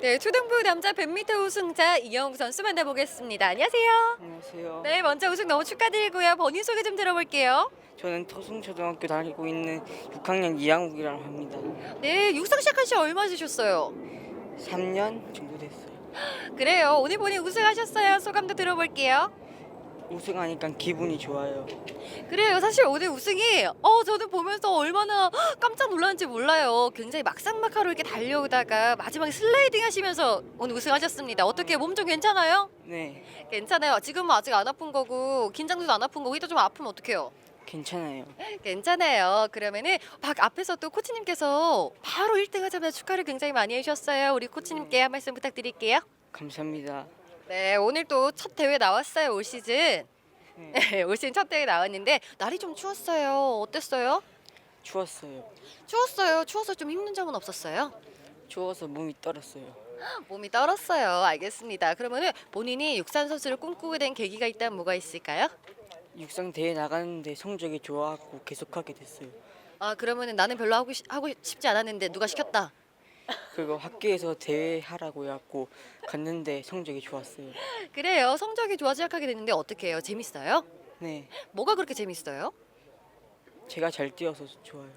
네, 초등부 남자 100m 우승자 이영욱 선수 만나보겠습니다. 안녕하세요. 안녕하세요. 네, 먼저 우승 너무 축하드리고요. 본인 소개 좀 들어볼게요. 저는 토승초등학교 다니고 있는 6학년 이양욱이라고 합니다. 네, 육상 시작한 지 얼마 되셨어요? 3년 정도 됐어요. 그래요. 오늘 본인 우승하셨어요. 소감도 들어볼게요. 우승하니까 기분이 좋아요. 그래요. 사실 오늘 우승이 어 저는 보면서 얼마나 깜짝 놀랐는지 몰라요. 굉장히 막상막하로 이렇게 달려오다가 마지막에 슬라이딩 하시면서 오늘 우승하셨습니다. 어떻게 몸 좀 괜찮아요? 네, 괜찮아요. 지금은 아직 안 아픈 거고 긴장도 안 아픈 거고 이따 좀 아프면 어떡해요? 괜찮아요. 괜찮아요. 그러면은 밖 앞에서 또 코치님께서 바로 1등 하자마자 축하를 굉장히 많이 해주셨어요. 우리 코치님께 한 말씀 부탁드릴게요. 감사합니다. 네, 오늘 또 첫 대회 나왔어요. 올 시즌. 네, 네, 올 시즌 첫 대회 나왔는데 날이 좀 추웠어요. 어땠어요? 추웠어요. 추웠어요. 추워서 좀 힘든 점은 없었어요? 추워서 몸이 떨었어요. 몸이 떨었어요. 알겠습니다. 그러면은 본인이 육산 선수를 꿈꾸게 된 계기가 있다면 뭐가 있을까요? 육상 대회 나가는데 성적이 좋아갖고 계속하게 됐어요. 아 그러면은 나는 별로 하고, 싶- 하고 싶지 않았는데 누가 시켰다. 그리고 학교에서 대회 하라고 해갖고 갔는데 성적이 좋았어요. 그래요. 성적이 좋아 시작하게 됐는데 어떻게 해요? 재밌어요? 네, 뭐가 그렇게 재밌어요? 제가 잘 뛰어서 좋아요.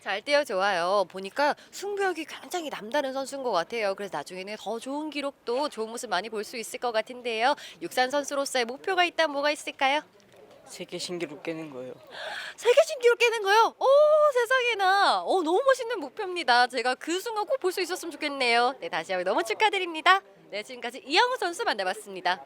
잘 뛰어 좋아요. 보니까 승부욕이 굉장히 남다른 선수인 것 같아요. 그래서 나중에는 더 좋은 기록도 좋은 모습 많이 볼 수 있을 것 같은데요. 육산 선수로서의 목표가 있다면 뭐가 있을까요? 세계 신기록 깨는 거예요. 세계 신기록 깨는 거요? 오 세상에나. 오 너무 멋있는 목표입니다. 제가 그 순간 꼭 볼 수 있었으면 좋겠네요. 네 다시 한번 너무 축하드립니다. 네 지금까지 이영우 선수 만나봤습니다.